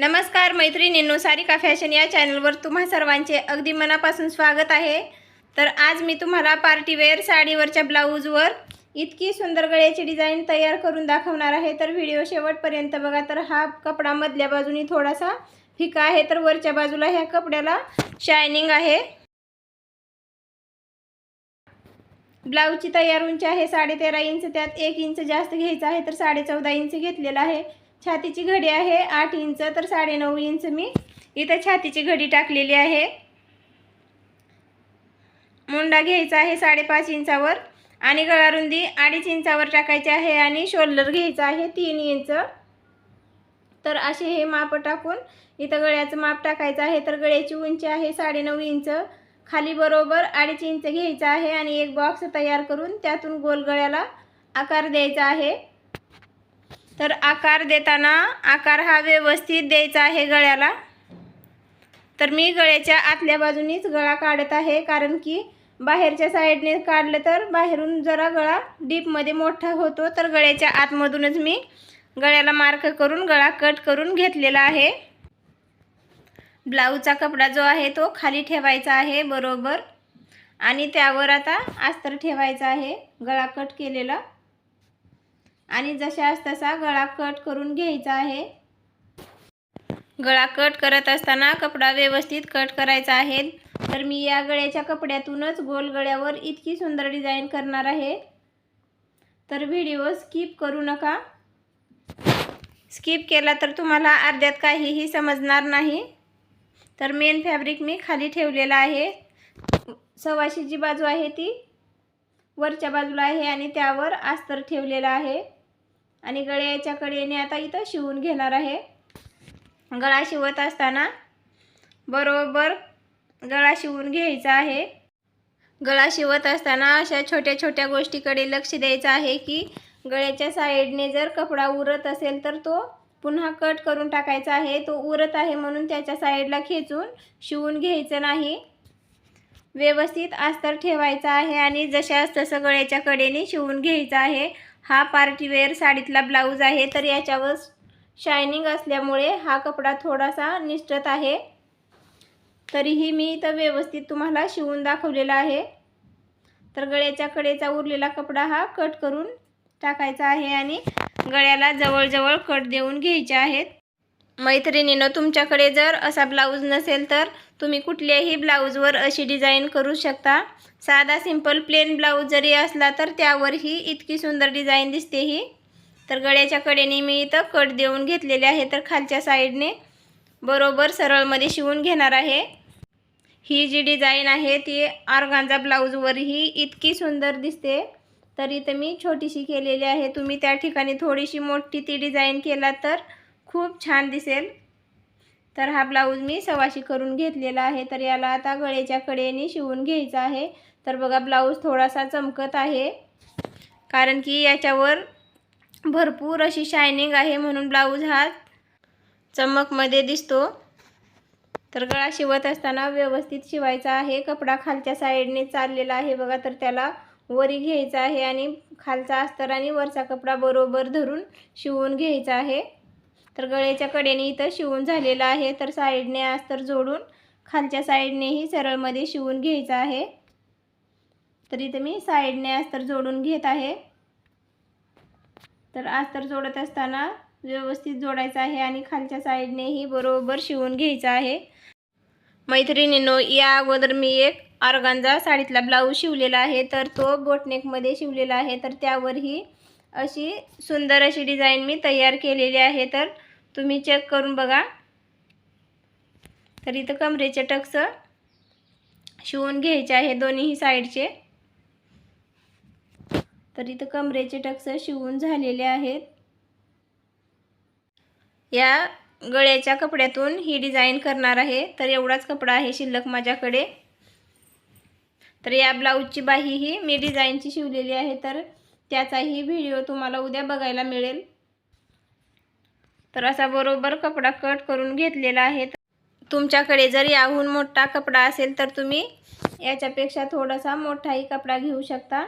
नमस्कार मैत्रिणींनो सारिका फॅशन या चॅनलवर तुम्हा सर्वांचे अगदी मनापासून स्वागत आहे. तर आज मी तुम्हाला पार्टीवेअर साडीवरच्या ब्लाऊजवर इतकी सुंदर गळ्याची डिझाईन तयार करून दाखवणार आहे. तर व्हिडिओ शेवटपर्यंत बघा. तर हा कपडा मधल्या बाजूनी थोडासा फिका आहे. तर वरच्या बाजूला ह्या कपड्याला शायनिंग आहे. ब्लाऊजची तयार उंची आहे साडेतेरा इंच. त्यात एक इंच जास्त घ्यायचं आहे. तर साडे चौदा इंच घेतलेला आहे. छातीची घडी आहे आठ इंच तर साडेनऊ इंच मी इथं छातीची घडी टाकलेली आहे. मुंडा घ्यायचा आहे साडेपाच इंचावर आणि गळारुंदी अडीच इंचावर टाकायची आहे आणि शोल्डर घ्यायचं आहे तीन इंच. तर असे हे माप टाकून इथं गळ्याचं माप टाकायचं आहे तर गळ्याची उंची आहे साडेनऊ इंच. खाली बरोबर अडीच इंच घ्यायचं आहे आणि एक बॉक्स तयार करून त्यातून गोल गळ्याला आकार द्यायचा आहे. तर आकार देताना आकार हा व्यवस्थित द्यायचा आहे गळ्याला. तर मी गळ्याच्या आतल्या बाजूनीच गळा काढत आहे कारण की बाहेरच्या साईडने काढलं तर बाहेरून जरा गळा डीपमध्ये मोठा होतो. तर गळ्याच्या आतमधूनच मी गळ्याला मार्क करून गळा कट करून घेतलेला आहे. ब्लाऊजचा कपडा जो आहे तो खाली ठेवायचा आहे बरोबर. आणि त्यावर आता अस्तर ठेवायचा आहे गळा कट केलेला. आणि जशास तसा गळा कट करून घ्यायचा आहे. गळा कट करत असताना कपडा व्यवस्थित कट करायचा आहे. तर मी या गळ्याच्या कपड्यातूनच गोल गळ्यावर इतकी सुंदर डिझाईन करणार आहे. तर व्हिडिओ स्किप करू नका. स्किप केला तर तुम्हाला अर्ध्यात काहीही समजणार नाही. तर मेन फॅब्रिक मी खाली ठेवलेला आहे. सव्वाशे जी बाजू आहे ती. वरच्या बाजूला आहे आणि त्यावर अस्तर ठेवलेला आहे. आणि गळ्याच्या कडेने आता इथं शिवून घेणार आहे. गळा शिवत असताना बरोबर गळा शिवून घ्यायचा आहे. गळा शिवत असताना अशा छोट्या छोट्या गोष्टीकडे लक्ष द्यायचं आहे की गळ्याच्या साईडने जर कपडा उरत असेल तर तो पुन्हा कट करून टाकायचा आहे. तो उरत आहे म्हणून त्याच्या साईडला खेचून शिवून घ्यायचं नाही. व्यवस्थित अस्तर ठेवायचा आहे आणि जशास तसं गळ्याच्या कडेने शिवून घ्यायचं आहे. हा पार्टीवेअर साडीतला ब्लाऊज आहे तर याच्यावर शायनिंग असल्यामुळे हा कपडा थोडासा निष्ठत आहे. तरीही मी इथं व्यवस्थित तुम्हाला शिवून दाखवलेला आहे. तर गळ्याच्या कडेचा उरलेला कपडा हा कट करून टाकायचा आहे आणि गळ्याला जवळजवळ कट देऊन घ्यायचे आहेत. मैत्रिणीनं तुमच्याकडे जर असा ब्लाऊज नसेल तर तुम्ही कुठल्याही ब्लाऊजवर अशी डिझाईन करू शकता. साधा सिंपल प्लेन ब्लाऊज जरी असला तर त्यावरही इतकी सुंदर डिझाईन दिसते ही. तर गळ्याच्या कडेने मी इथं कट देऊन घेतलेले आहे तर खालच्या साईडने बरोबर सरळमध्ये शिवून घेणार आहे. ही जी डिझाईन आहे ती आर्गांजा ब्लाऊजवरही इतकी सुंदर दिसते. तर इथं मी छोटीशी केलेली आहे. तुम्ही त्या ठिकाणी थोडीशी मोठी ती डिझाईन केला तर खूप छान दिसेल. तर हा ब्लाऊज मी सवाशी करून घेतलेला आहे. तर याला आता गळ्याच्या कडेने शिवून घ्यायचा आहे. तर बघा ब्लाऊज थोडासा चमकत आहे. कारण की याच्यावर भरपूर अशी शायनिंग आहे म्हणून ब्लाऊज हा चमकमध्ये दिसतो. तर गळा शिवत असताना व्यवस्थित शिवायचा आहे. कपडा खालच्या साईडने चाललेला आहे बघा तर त्याला वरी घ्यायचा आहे आणि खालचा अस्तर आणि वरचा कपडा बरोबर धरून शिवून घ्यायचा आहे. तर गळ्याच्या कडेने इथं शिवून झालेलं आहे. तर साईडने अस्तर जोडून खालच्या साईडनेही सरळमध्ये शिवून घ्यायचं आहे. तर इथं मी साईडने अस्तर जोडून घेत आहे. तर अस्तर जोडत असताना व्यवस्थित जोडायचं आहे आणि खालच्या साईडनेही बरोबर शिवून घ्यायचं आहे. मैत्रिणींनो या अगोदर मी एक ऑर्गांजा साडीतला ब्लाऊज शिवलेला आहे. तर तो बोटनेकमध्ये शिवलेला आहे. तर त्यावरही अशी सुंदर अशी डिझाईन मी तयार केलेली आहे तर तुम्ही चेक करून बघा. तर इथं कमरेचे टक्स शिवून घ्यायचे आहे दोन्हीही साईडचे. तर इथं कमरेचे टक्स शिवून झालेले आहेत. या गळ्याच्या कपड्यातून ही डिझाईन करणार आहे तर एवढाच कपडा आहे शिल्लक माझ्याकडे. तर या ब्लाऊजची बाही ही मी डिझाईनची शिवलेली आहे तर त्याचाही व्हिडिओ तुम्हाला उद्या बघायला मिळेल. तर असा बरोबर कपडा कट करून घेतलेला आहे. तुमच्याकडे जर याहून मोठा कपडा असेल तर तुम्ही याच्यापेक्षा थोडासा मोठाही कपडा घेऊ शकता.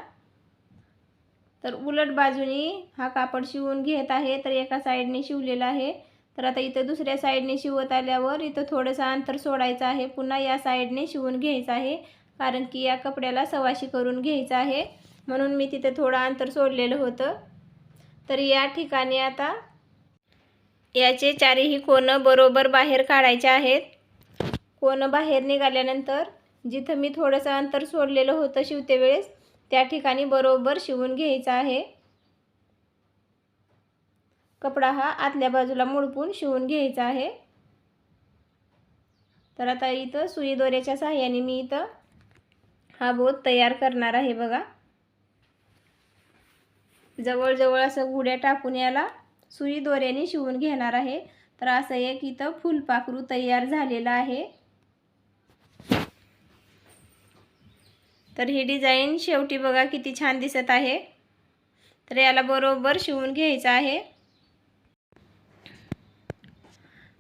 तर उलट बाजूनी हा कापड शिवून घेत आहे तर एका साईडने शिवलेला आहे. तर आता इथं दुसऱ्या साईडने शिवत आल्यावर इथं थोडंसं अंतर सोडायचं आहे. पुन्हा या साईडने शिवून घ्यायचं आहे कारण की या कपड्याला सवाशी करून घ्यायचं आहे. म्हणून मी तिथं थोडं अंतर सोडलेलं होतं. तर या ठिकाणी आता याचे चारही कोणं बरोबर बाहेर काढायचे आहेत. कोणं बाहेर निघाल्यानंतर जिथं मी थोडंसं अंतर सोडलेलं होतं शिवते वेळेस त्या ठिकाणी बरोबर शिवून घ्यायचं आहे. कपडा हा आतल्या बाजूला मुडपून शिवून घ्यायचा आहे. तर आता इथं सुई दोऱ्याच्या साह्याने मी इथं हा बोत तयार करणार आहे बघा. जवळजवळ असं गुड्या टाकून याला सुई दोऱ्याने शिवून घेणार आहे. तर असं एक इथं फुलपाखरू तयार झालेलं आहे. तर ही डिझाईन शेवटी बघा किती छान दिसत आहे. तर याला बरोबर शिवून घ्यायचं आहे.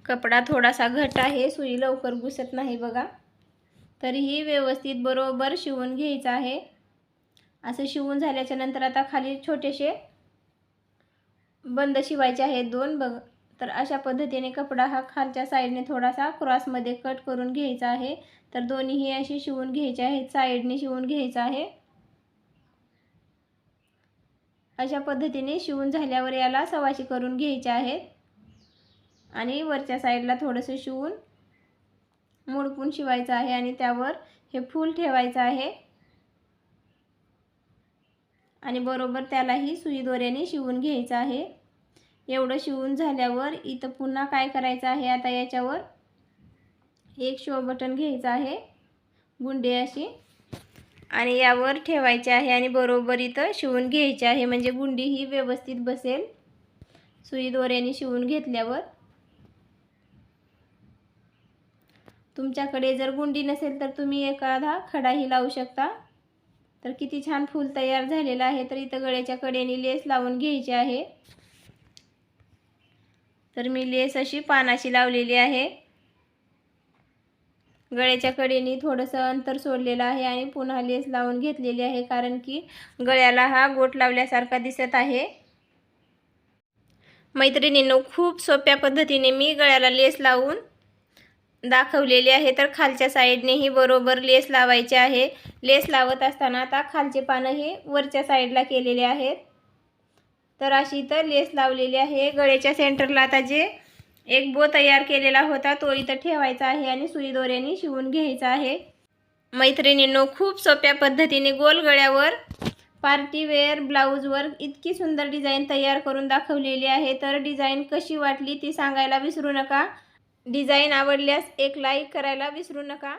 कपडा थोडासा घट आहे सुई लवकर घुसत नाही बघा. तरीही व्यवस्थित बरोबर शिवून घ्यायचं आहे. असं शिवून झाल्याच्यानंतर आता खाली छोटेसे बंद शिवायचे आहेत दोन. बघ तर अशा पद्धतीने कपडा हा खालच्या साईडने थोडासा क्रॉसमध्ये कट करून घ्यायचा आहे. तर दोन्हीही अशी शिवून घ्यायचे आहेत साईडने शिवून घ्यायचं आहे. अशा पद्धतीने शिवून झाल्यावर याला सवाशी करून घ्यायचे आहेत. आणि वरच्या साईडला थोडंसं शिवून मुडपून शिवायचं आहे आणि त्यावर हे फूल ठेवायचं आहे. आणि बरोबर त्यालाही सुई दोऱ्याने शिवून घ्यायचं आहे. एवढं शिवून झाल्यावर इथं पुन्हा काय करायचं आहे? आता याच्यावर एक शो बटन घ्यायचं आहे. गुंडे अशी. आणि यावर ठेवायचे आहे आणि बरोबर इथं शिवून घ्यायचे आहे. म्हणजे गुंडी ही व्यवस्थित बसेल. सुई दोऱ्याने शिवून घेतल्यावर. तुमच्याकडे जर गुंडी नसेल तर तुम्ही एखादा खडाही लावू शकता. तर किती छान फूल तयार झालेलं आहे. तर इथं गळ्याच्या कडेने लेस लावून घ्यायची आहे. तर मी लेस अशी पानाशी लावलेली आहे. गळ्याच्या कडेने थोडंसं अंतर सोडलेलं आहे आणि पुन्हा लेस लावून घेतलेली आहे कारण की गळ्याला हा गोट लावल्यासारखा दिसत आहे. मैत्रिणींनो खूप सोप्या पद्धतीने मी गळ्याला लेस लावून दाखवलेली आहे. तर खालच्या साईडनेही बरोबर लेस लावायचे आहे. लेस लावत असताना आता खालचे पानं हे वरच्या साईडला केलेले आहेत. तर अशी इथं लेस लावलेली आहे. गळ्याच्या सेंटरला आता जे एक बो तयार केलेला होता तो इथं ठेवायचा आहे आणि सुई दोऱ्याने शिवून घ्यायचा आहे. मैत्रिणींनो खूप सोप्या पद्धतीने गोल गळ्यावर पार्टीवेअर ब्लाऊजवर इतकी सुंदर डिझाईन तयार करून दाखवलेली आहे. तर डिझाईन कशी वाटली ती सांगायला विसरू नका. डिझाईन आवडल्यास एक लाईक करायला विसरू नका.